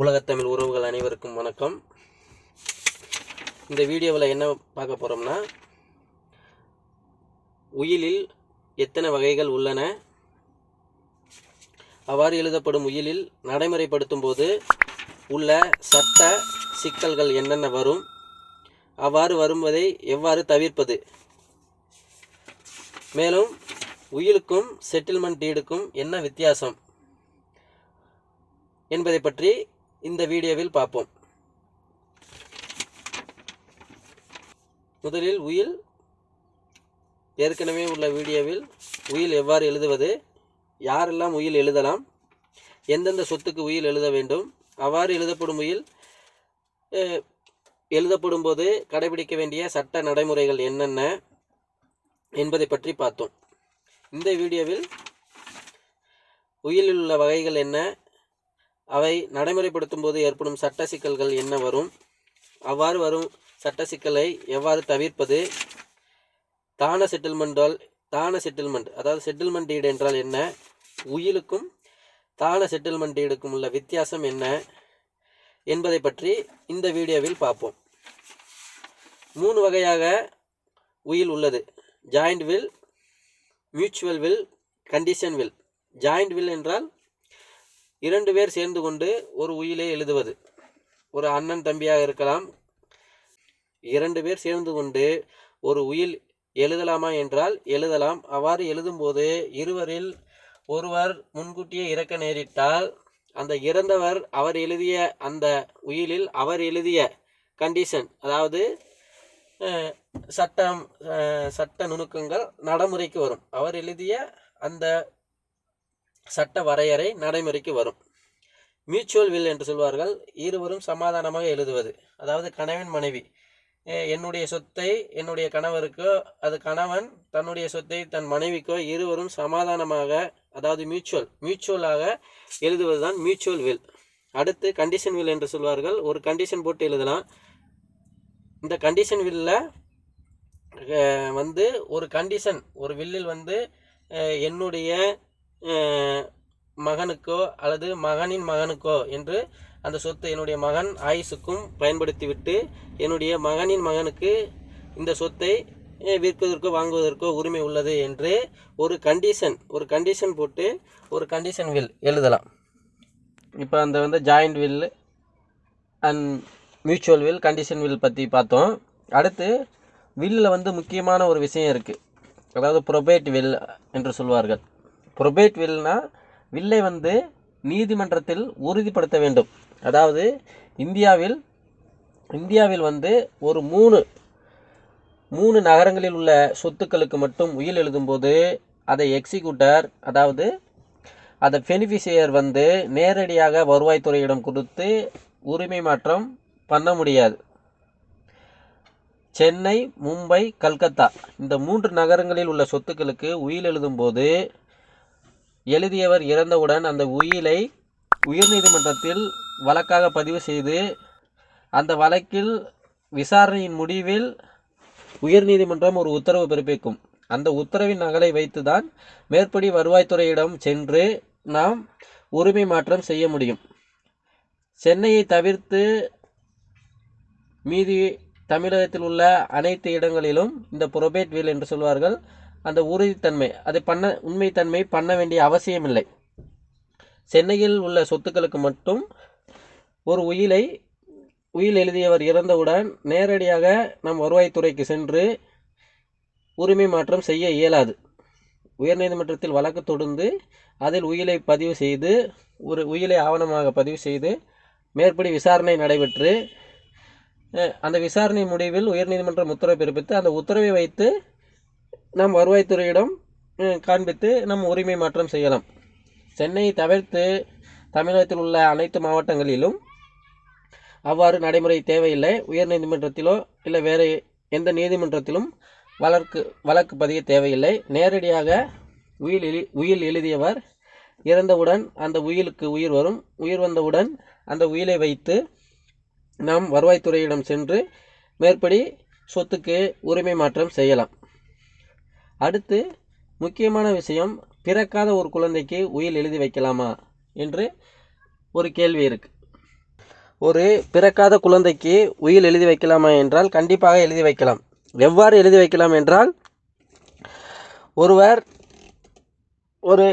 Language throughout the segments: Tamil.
உலகத்தமிழ் உறவுகள் அனைவருக்கும் வணக்கம். இந்த வீடியோவில் என்ன பார்க்க போகிறோம்னா உயிலில் எத்தனை வகைகள் உள்ளன? அவ்வாறு எழுதப்படும் உயிலில் நடைமுறைப்படுத்தும் போது உள்ள சட்ட சிக்கல்கள் என்னென்ன வரும்? அவ்வாறு வருவதை எவ்வாறு தவிர்ப்பது? மேலும் உயிலுக்கும் செட்டில்மெண்ட் டீடுக்கும் என்ன வித்தியாசம்? என்பதை பற்றி இந்த வீடியோவில் பார்ப்போம். முதலில் உயில் ஏற்கனவே உள்ள வீடியோவில் உயில் எவ்வாறு எழுதுவது யாரெல்லாம் உயில் எழுதலாம் எந்தெந்த சொத்துக்கு உயில் எழுத வேண்டும் அவ்வாறு எழுதப்படும் உயில் எழுதப்படும் போது கடைபிடிக்க வேண்டிய சட்ட நடைமுறைகள் என்னென்ன என்பதை பற்றி பார்த்தோம். இந்த வீடியோவில் உயிலில் உள்ள வகைகள் என்ன அவை நடைமுறைப்படுத்தும் போது ஏற்படும் சட்ட சிக்கல்கள் என்ன வரும்? அவ்வாறு வரும் சட்ட சிக்கலை எவ்வாறு தவிர்ப்பது? தான செட்டில்மெண்டால் தான செட்டில்மெண்ட் அதாவது செட்டில்மெண்ட் டீடு என்றால் என்ன? உயிலுக்கும் தான செட்டில்மெண்ட் டீடுக்கும் உள்ள வித்தியாசம் என்ன? என்பதை பற்றி இந்த வீடியோவில் பார்ப்போம். மூணு வகையாக உயில் உள்ளது. Joint will mutual will condition will joint will என்றால் இரண்டு பேர் சேர்ந்து கொண்டு ஒரு உயிலை எழுதுவது. ஒரு அண்ணன் தம்பியாக இருக்கலாம். இரண்டு பேர் சேர்ந்து கொண்டு ஒரு உயில் எழுதலாமா என்றால் எழுதலாம். அவ்வாறு எழுதும்போது இருவரில் ஒருவர் முன்கூட்டியே இறக்க நேரிட்டால் அந்த இறந்தவர் அவர் எழுதிய அந்த உயிலில் அவர் எழுதிய கண்டிஷன் அதாவது சட்டம் சட்ட நுணுக்கங்கள் நடைமுறைக்கு வரும். அவர் எழுதிய அந்த சட்ட வரையறை நடைமுறைக்கு வரும். மியூச்சுவல் வில் என்று சொல்வார்கள். இருவரும் சமாதானமாக எழுதுவது. அதாவது கணவன் மனைவி. என்னுடைய சொத்தை என்னுடைய கணவருக்கோ அது கணவன் தன்னுடைய சொத்தை தன் மனைவிக்கோ இருவரும் சமாதானமாக அதாவது மியூச்சுவல் மியூச்சுவலாக எழுதுவது தான் மியூச்சுவல் வில் அடுத்து கண்டிஷன் வில் என்று சொல்வார்கள். ஒரு கண்டிஷன் போட்டு எழுதலாம். இந்த கண்டிஷன் வில்ல வந்து ஒரு கண்டிஷன் ஒரு வில்லில் வந்து என்னுடைய மகனுக்கோ அல்லது மகனின் மகனுக்கோ என்று அந்த சொத்தை என்னுடைய மகன் ஆயுசுக்கும் பயன்படுத்திவிட்டு என்னுடைய மகனின் மகனுக்கு இந்த சொத்தை விற்பதற்கோ வாங்குவதற்கோ உரிமை உள்ளது என்று ஒரு கண்டிஷன் ஒரு கண்டிஷன் போட்டு ஒரு கண்டிஷன் வில் எழுதலாம். இப்போ அந்த வந்து joint will and mutual will condition will பற்றி பார்த்தோம். அடுத்து வில்லில் வந்து முக்கியமான ஒரு விஷயம் இருக்குது அதாவது ப்ரொபேட் வில் என்று சொல்வார்கள். ப்ரொபேட் வில்னா வில்லை வந்து நீதிமன்றத்தில் உறுதிப்படுத்த வேண்டும். அதாவது இந்தியாவில் இந்தியாவில் வந்து ஒரு மூணு மூணு நகரங்களில் உள்ள சொத்துக்களுக்கு மட்டும் உயில் எழுதும்போது அதை எக்ஸிக்யூட்டர் அதாவது அதை பெனிஃபிஷியர் வந்து நேரடியாக வருவாய்த்துறையிடம் கொடுத்து உரிமை மாற்றம் பண்ண முடியாது. சென்னை மும்பை கல்கத்தா இந்த மூன்று நகரங்களில் உள்ள சொத்துக்களுக்கு உயில் எழுதும்போது எழுதியவர் இறந்தவுடன் அந்த உயிலை உயர்நீதிமன்றத்தில் வழக்காக பதிவு செய்து அந்த வழக்கில் விசாரணையின் முடிவில் உயர்நீதிமன்றம் ஒரு உத்தரவு பிறப்பிக்கும். அந்த உத்தரவின் நகலை வைத்துதான் மேற்படி வருவாய்த்துறையிடம் சென்று நாம் உரிமை மாற்றம் செய்ய முடியும். சென்னையை தவிர்த்து மீதி தமிழகத்தில் உள்ள அனைத்து இடங்களிலும் இந்த புரோபேட் வீல் என்று சொல்வார்கள். அந்த உறுதித்தன்மை அதை பண்ண உண்மைத்தன்மை பண்ண வேண்டிய அவசியமில்லை. சென்னையில் உள்ள சொத்துக்களுக்கு மட்டும் ஒரு உயிலை உயில் எழுதியவர் இறந்தவுடன் நேரடியாக நம் வருவாய்த்துறைக்கு சென்று உரிமை மாற்றம் செய்ய இயலாது. உயர்நீதிமன்றத்தில் வழக்கு தொடர்ந்து அதில் உயிலை பதிவு செய்து ஒரு உயிலை ஆவணமாக பதிவு செய்து மேற்படி விசாரணை நடைபெற்று அந்த விசாரணை முடிவில் உயர்நீதிமன்றம் உத்தரவு பிறப்பித்து அந்த உத்தரவை வைத்து நம் வருவாய்த்துறையிடம் காண்பித்து நம் உரிமை மாற்றம் செய்யலாம். சென்னையை தவிர்த்து தமிழகத்தில் உள்ள அனைத்து மாவட்டங்களிலும் அவ்வாறு நடைமுறை தேவையில்லை. உயர் நீதிமன்றத்திலோ இல்லை வேறு எந்த நீதிமன்றத்திலும் வழக்கு வழக்கு பதிய தேவையில்லை. நேரடியாக உயில் எழு உயில் எழுதியவர் இறந்தவுடன் அந்த உயிலுக்கு உயிர் வரும். உயிர் வந்தவுடன் அந்த உயிலை வைத்து நாம் வருவாய்த்துறையிடம் சென்று மேற்படி சொத்துக்கு உரிமை மாற்றம் செய்யலாம். அடுத்து முக்கியமான விஷயம் பிறக்காத ஒரு குழந்தைக்கு உயில் எழுதி வைக்கலாமா என்று ஒரு கேள்வி இருக்கு. ஒரு பிறக்காத குழந்தைக்கு உயில் எழுதி வைக்கலாமா என்றால் கண்டிப்பாக எழுதி வைக்கலாம். எவ்வாறு எழுதி வைக்கலாம் என்றால் ஒருவர் ஒரு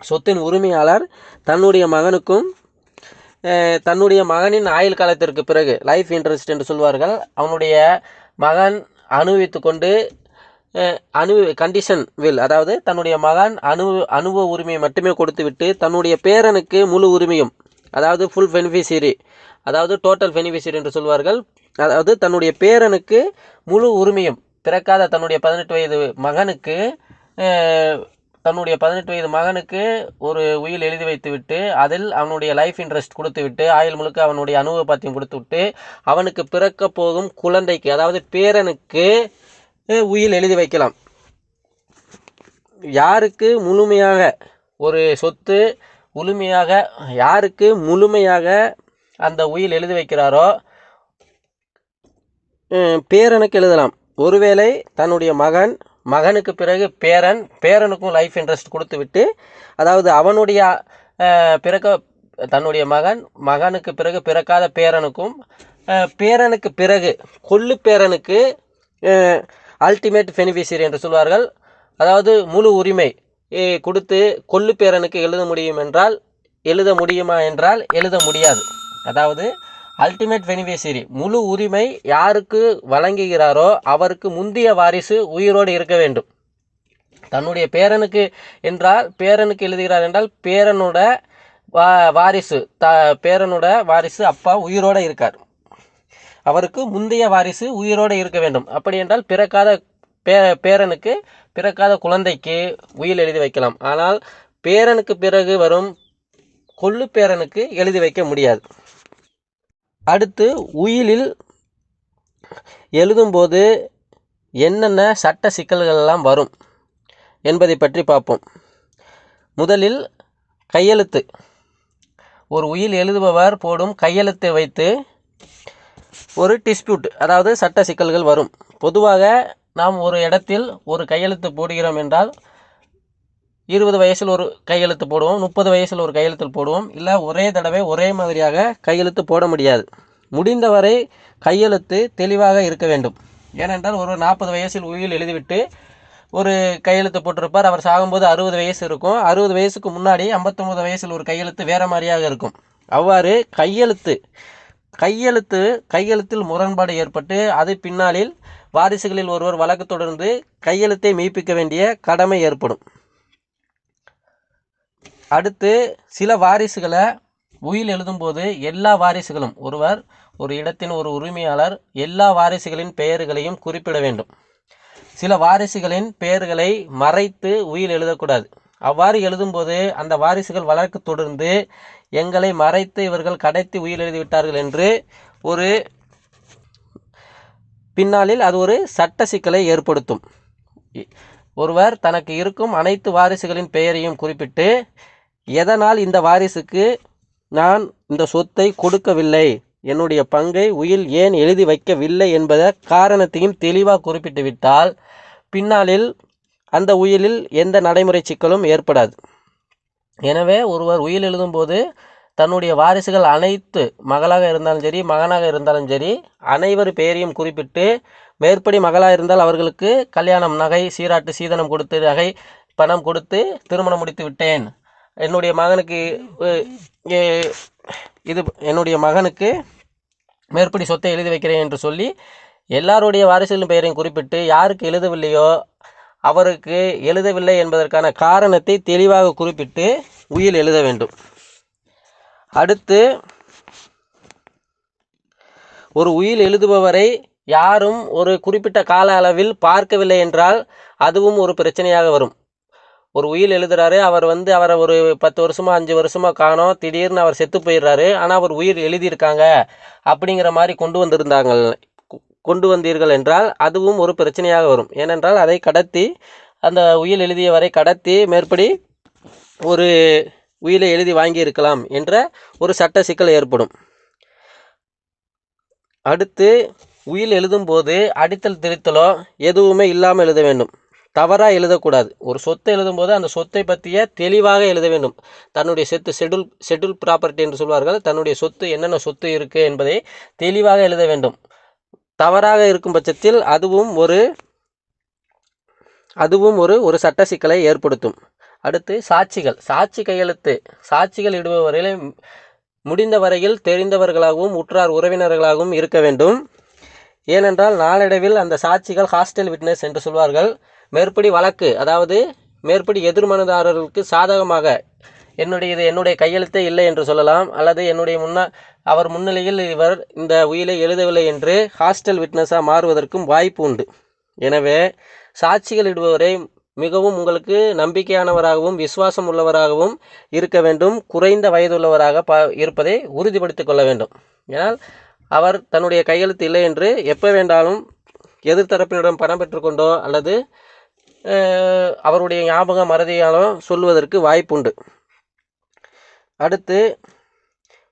சொத்தின் உரிமையாளர் தன்னுடைய மகனுக்கும் தன்னுடைய மகனின் ஆயுள் காலத்திற்கு பிறகு லைஃப் இன்ட்ரெஸ்ட் என்று சொல்வார்கள் அவனுடைய மகன் அனுபவித்து கொண்டு அணு அனு கண்டிஷன் வில் அதாவது தன்னுடைய மகன் அணு அனுபவ உரிமையை மட்டுமே கொடுத்துவிட்டு தன்னுடைய பேரனுக்கு முழு உரிமையும் அதாவது ஃபுல் பெனிஃபிஷியரி அதாவது டோட்டல் பெனிஃபிஷியரி என்று சொல்வார்கள் அதாவது தன்னுடைய பேரனுக்கு முழு உரிமையும் பிறக்காத தன்னுடைய பதினெட்டு வயது மகனுக்கு தன்னுடைய பதினெட்டு வயது மகனுக்கு ஒரு உயில் எழுதி வைத்துவிட்டு அதில் அவனுடைய லைஃப் இன்ட்ரெஸ்ட் கொடுத்துவிட்டு ஆயுள் முழுக்க அவனுடைய அனுபவ பாத்தியம் கொடுத்துவிட்டு அவனுக்கு பிறக்க போகும் குழந்தைக்கு அதாவது பேரனுக்கு உயில் எழுதி வைக்கலாம். யாருக்கு முழுமையாக ஒரு சொத்து முழுமையாக யாருக்கு முழுமையாக அந்த உயில் எழுதி வைக்கிறாரோ பேரனுக்கு எழுதலாம். ஒருவேளை தன்னுடைய மகன் மகனுக்கு பிறகு பேரன் பேரனுக்கும் லைஃப் இன்ட்ரெஸ்ட் கொடுத்து விட்டு அதாவது அவனுடைய பிறக்க தன்னுடைய மகன் மகனுக்கு பிறகு பிறக்காத பேரனுக்கும் பேரனுக்கு பிறகு கொள்ளு பேரனுக்கு அல்டிமேட் பெனிஃபிஷியரி என்று சொல்வார்கள். அதாவது முழு உரிமை கொடுத்து கொள்ளு பேரனுக்கு எழுத முடியும் என்றால் எழுத முடியுமா என்றால் எழுத முடியாது. அதாவது அல்டிமேட் பெனிஃபிஷியரி முழு உரிமை யாருக்கு வழங்குகிறாரோ அவருக்கு முந்தைய வாரிசு உயிரோடு இருக்க வேண்டும். தன்னுடைய பேரனுக்கு என்றால் பேரனுக்கு எழுதுகிறார் என்றால் பேரனோட வா வாரிசு த பேரனோட வாரிசு அப்பா உயிரோடு இருக்கார். அவருக்கு முந்தைய வாரிசு உயிரோடு இருக்க வேண்டும். அப்படி என்றால் பிறக்காத பே பேரனுக்கு பிறக்காத குழந்தைக்கு உயில் எழுதி வைக்கலாம். ஆனால் பேரனுக்கு பிறகு வரும் கொள்ளு பேரனுக்கு எழுதி வைக்க முடியாது. அடுத்து உயிலில் எழுதும்போது என்னென்ன சட்ட சிக்கல்கள் எல்லாம் வரும் என்பதை பற்றி பார்ப்போம். முதலில் கையெழுத்து. ஒரு உயில் எழுதுபவர் போடும் கையெழுத்தை வைத்து ஒரு டிஸ்பியூட் அதாவது சட்ட சிக்கல்கள் வரும். பொதுவாக நாம் ஒரு இடத்தில் ஒரு கையெழுத்து போடுகிறோம் என்றால் இருபது வயசில் ஒரு கையெழுத்து போடுவோம் முப்பது வயசில் ஒரு கையெழுத்து போடுவோம் இல்லை ஒரே தடவை ஒரே மாதிரியாக கையெழுத்து போட முடியாது. முடிந்தவரை கையெழுத்து தெளிவாக இருக்க வேண்டும். ஏனென்றால் ஒரு நாற்பது வயசில் உயில் எழுதிவிட்டு ஒரு கையெழுத்து போட்டிருப்பார். அவர் சாகும்போது அறுபது வயசு இருக்கும். அறுபது வயசுக்கு முன்னாடி ஐம்பத்தொம்பது வயசில் ஒரு கையெழுத்து வேறு மாதிரியாக இருக்கும். அவ்வாறு கையெழுத்து கையெழுத்து கையெழுத்தில் முரண்பாடு ஏற்பட்டு அது பின்னாளில் வாரிசுகளில் ஒருவர் வழக்கு தொடர்ந்து கையெழுத்தை மெய்ப்பிக்க வேண்டிய கடமை ஏற்படும். அடுத்து சில வாரிசுகளை உயில் எழுதும்போது எல்லா வாரிசுகளும் ஒருவர் ஒரு இடத்தின் ஒரு உரிமையாளர் எல்லா வாரிசுகளின் பெயர்களையும் குறிப்பிட வேண்டும். சில வாரிசுகளின் பெயர்களை மறைத்து உயில் எழுதக்கூடாது. அவ்வாறு எழுதும்போது அந்த வாரிசுகள் வழக்கு தொடர்ந்து எங்களை மறைத்து இவர்கள் கடத்தி உயிர் எழுதிவிட்டார்கள் என்று ஒரு பின்னாளில் அது ஒரு சட்ட சிக்கலை ஏற்படுத்தும். இ- ஒருவர் தனக்கு இருக்கும் அனைத்து வாரிசுகளின் பெயரையும் குறிப்பிட்டு எதனால் இந்த வாரிசுக்கு நான் இந்த சொத்தை கொடுக்கவில்லை? என்னுடைய பங்கை உயில் ஏன் எழுதி வைக்கவில்லை? என்பத காரணத்தையும் தெளிவாக குறிப்பிட்டு விட்டால் பின்னாளில் அந்த உயிலில் எந்த நடைமுறை சிக்கலும் ஏற்படாது. எனவே ஒருவர் உயில் எழுதும்போது தன்னுடைய வாரிசுகள் அனைத்து மகளாக இருந்தாலும் சரி மகனாக இருந்தாலும் சரி அனைவர் பெயரையும் குறிப்பிட்டு மேற்படி மகளாக இருந்தால் அவர்களுக்கு கல்யாணம் நகை சீராட்டு சீதனம் கொடுத்து நகை பணம் கொடுத்து திருமணம் முடித்து விட்டேன். என்னுடைய மகனுக்கு இது என்னுடைய மகனுக்கு மேற்படி சொத்தை எழுதி வைக்கிறேன் என்று சொல்லி எல்லாருடைய வாரிசுகளின் பெயரையும் குறிப்பிட்டு யாருக்கு எழுதவில்லையோ அவருக்கு எழுதவில்லை என்பதற்கான காரணத்தை தெளிவாக குறிப்பிட்டு உயில் எழுத வேண்டும். அடுத்து ஒரு உயில் எழுதுபவரை யாரும் ஒரு குறிப்பிட்ட கால அளவில் பார்க்கவில்லை என்றால் அதுவும் ஒரு பிரச்சனையாக வரும். ஒரு உயில் எழுதுறாரு அவர் வந்து அவரை ஒரு பத்து வருஷமா அஞ்சு வருஷமா காணோம் திடீர்னு அவர் செத்து போயிடுறாரு ஆனால் அவர் உயிர் எழுதியிருக்காங்க அப்படிங்கிற மாதிரி கொண்டு வந்திருந்தாங்க. கொண்டு வந்தீர்கள் என்றால் அதுவும் ஒரு பிரச்சனையாக வரும். ஏனென்றால் அதை கடத்தி அந்த உயில் எழுதியவரை கடத்தி மேற்படி ஒரு உயிலை எழுதி வாங்கியிருக்கலாம் என்ற ஒரு சட்ட சிக்கல் ஏற்படும். அடுத்து உயில் எழுதும்போது அடித்தல் திருத்தலோ எதுவுமே இல்லாமல் எழுத வேண்டும். தவறாக எழுதக்கூடாது. ஒரு சொத்தை எழுதும்போது அந்த சொத்தை பற்றிய தெளிவாக எழுத வேண்டும். தன்னுடைய சொத்து ஷெட்யூல் ஷெட்யூல் ப்ராப்பர்ட்டி என்று சொல்வார்கள். தன்னுடைய சொத்து என்னென்ன சொத்து இருக்குது என்பதை தெளிவாக எழுத வேண்டும். தவறாக இருக்கும் பட்சத்தில் அதுவும் ஒரு அதுவும் ஒரு ஒரு சட்ட சிக்கலை ஏற்படுத்தும். அடுத்து சாட்சிகள். சாட்சி கையெழுத்து. சாட்சிகள் இடுபவர்களை முடிந்த வரையில் தெரிந்தவர்களாகவும் உற்றார் உறவினர்களாகவும் இருக்க வேண்டும். ஏனென்றால் நாளடைவில் அந்த சாட்சிகள் ஹாஸ்டல் விட்னஸ் என்று சொல்வார்கள். மேற்படி வழக்கு அதாவது மேற்படி எதிர்மனுதாரர்களுக்கு சாதகமாக என்னுடைய இது என்னுடைய கையெழுத்தே இல்லை என்று சொல்லலாம். அல்லது என்னுடைய முன்னா அவர் முன்னிலையில் இவர் இந்த உயிலை எழுதவில்லை என்று ஹாஸ்டல் விட்னஸாக மாறுவதற்கும் வாய்ப்பு உண்டு. எனவே சாட்சிகள் இடுபவரை மிகவும் உங்களுக்கு நம்பிக்கையானவராகவும் விசுவாசம் உள்ளவராகவும் இருக்க வேண்டும் குறைந்த வயதுள்ளவராக ப இருப்பதை உறுதிப்படுத்திக் கொள்ள வேண்டும். ஏனால் அவர் தன்னுடைய கையெழுத்து இல்லை என்று எப்போ வேண்டாலும் எதிர்த்தரப்பினரிடம் பணம் பெற்றுக்கொண்டோ அல்லது அவருடைய ஞாபக மறதியாலோ சொல்வதற்கு வாய்ப்புண்டு. அடுத்து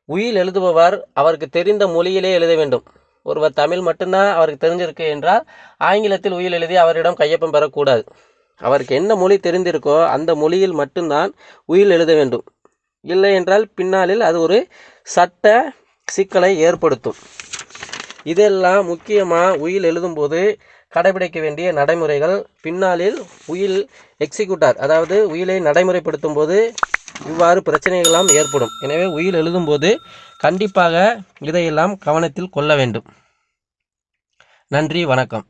உயில் எழுதுபவர் அவருக்கு தெரிந்த மொழியிலே எழுத வேண்டும். ஒருவர் தமிழ் மட்டும்தான் அவருக்கு தெரிஞ்சிருக்கு என்றால் ஆங்கிலத்தில் உயில் எழுதி அவரிடம் கையொப்பம் பெறக்கூடாது. அவருக்கு என்ன மொழி தெரிந்திருக்கோ அந்த மொழியில் மட்டும்தான் உயில் எழுத வேண்டும். இல்லை என்றால் பின்னாளில் அது ஒரு சட்ட சிக்கலை ஏற்படுத்தும். இதெல்லாம் முக்கியமாக உயில் எழுதும்போது கடைபிடிக்க வேண்டிய நடைமுறைகள். பின்னாளில் உயில் எக்ஸிக்யூட்டார் அதாவது உயிலை நடைமுறைப்படுத்தும் போது இவ்வாறு பிரச்சனைகளெல்லாம் ஏற்படும். எனவே உயில் எழுதும்போது கண்டிப்பாக இதையெல்லாம் கவனத்தில் கொள்ள வேண்டும். நன்றி வணக்கம்.